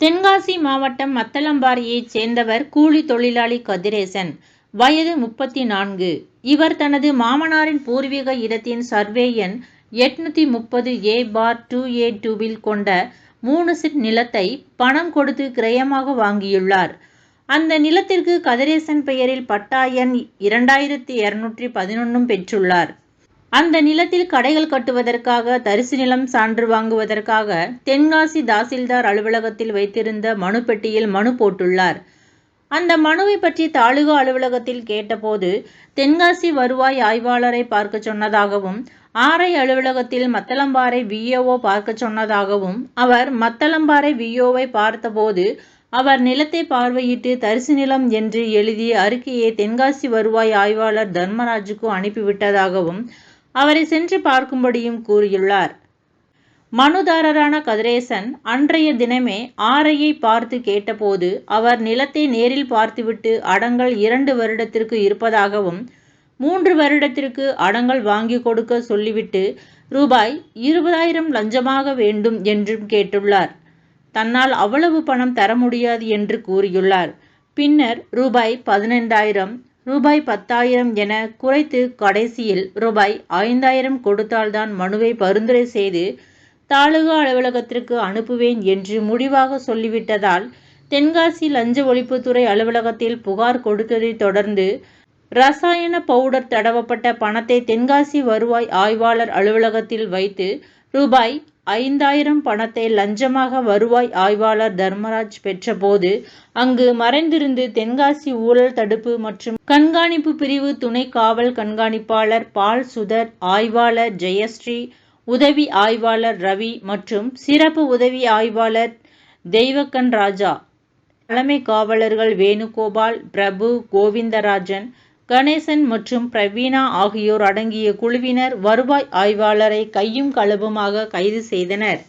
தென்காசி மாவட்டம் மத்தளம்பாரியைச் சேர்ந்தவர் கூலி தொழிலாளி கதிரேசன். வயது முப்பத்தி நான்கு இவர் தனது மாமனாரின் பூர்வீக இடத்தின் சர்வே எண் எட்நூத்தி முப்பது ஏ பார் டூ ஏ டூவில் கொண்ட மூணு சிட் நிலத்தை பணம் கொடுத்து கிரயமாக வாங்கியுள்ளார். அந்த நிலத்திற்கு கதிரேசன் பெயரில் பட்டா எண் இரண்டாயிரத்தி இருநூற்றி பதினொன்னும் பெற்றுள்ளார். அந்த நிலத்தில் கடைகள் கட்டுவதற்காக தரிசு நிலம் சான்று வாங்குவதற்காக தென்காசி தாசில்தார் அலுவலகத்தில் வைத்திருந்த மனு பெட்டியில் மனு போட்டுள்ளார். அந்த மனுவை பற்றி தாலுகா அலுவலகத்தில் கேட்டபோது தென்காசி வருவாய் ஆய்வாளரை பார்க்க சொன்னதாகவும் ஆர்ஐ அலுவலகத்தில் மத்தளம்பாறை விஓஓ பார்க்க சொன்னதாகவும் அவர் மத்தளம்பாறை விஓவை பார்த்தபோது அவர் நிலத்தை பார்வையிட்டு தரிசு நிலம் என்று எழுதிய அறிக்கையை தென்காசி வருவாய் ஆய்வாளர் தர்மராஜுக்கு அனுப்பிவிட்டதாகவும் அவரை சென்று பார்க்கும்படியும் கூறியுள்ளார். மனுதாரரான கதிரேசன் அன்றைய தினமே ஆரையை பார்த்து கேட்டபோது அவர் நிலத்தை நேரில் பார்த்துவிட்டு அடங்கல் இரண்டு வருடத்திற்கு இருப்பதாகவும் மூன்று வருடத்திற்கு அடங்கல் வாங்கி கொடுக்க சொல்லிவிட்டு ரூபாய் இருபதாயிரம் லஞ்சமாக வேண்டும் என்றும் கேட்டுள்ளார். தன்னால் அவ்வளவு பணம் தர முடியாது என்று கூறியுள்ளார். பின்னர் ரூபாய் பதினைந்தாயிரம் ரூபாய் பத்தாயிரம் என குறைத்து கடைசியில் ரூபாய் ஐந்தாயிரம் கொடுத்தால்தான் மனுவை பரிந்துரை செய்து தாலுகா அலுவலகத்திற்கு அனுப்புவேன் என்று முடிவாக சொல்லிவிட்டதால் தென்காசி லஞ்ச ஒழிப்புத்துறை அலுவலகத்தில் புகார் கொடுத்ததை தொடர்ந்து ரசாயன பவுடர் தடவப்பட்ட பணத்தை தென்காசி வருவாய் ஆய்வாளர் அலுவலகத்தில் வைத்து ரூபாய் ஐந்தாயிரம் பணத்தை லஞ்சமாக வருவாய் ஆய்வாளர் தர்மராஜ் பெற்றபோது அங்கு மறைந்திருந்து தென்காசி ஊழல் தடுப்பு மற்றும் கண்காணிப்பு பிரிவு துணை காவல் கண்காணிப்பாளர் பால் சுதர் ஆய்வாளர் ஜெயஸ்ரீ உதவி ஆய்வாளர் ரவி மற்றும் சிறப்பு உதவி ஆய்வாளர் தெய்வக்கன் ராஜா தலைமை காவலர்கள் வேணுகோபால் பிரபு கோவிந்தராஜன் கணேசன் மற்றும் பிரவீனா ஆகியோர் அடங்கிய குழுவினர் வருவாய் ஆய்வாளரை கையும் களவுமாக கைது செய்தனர்.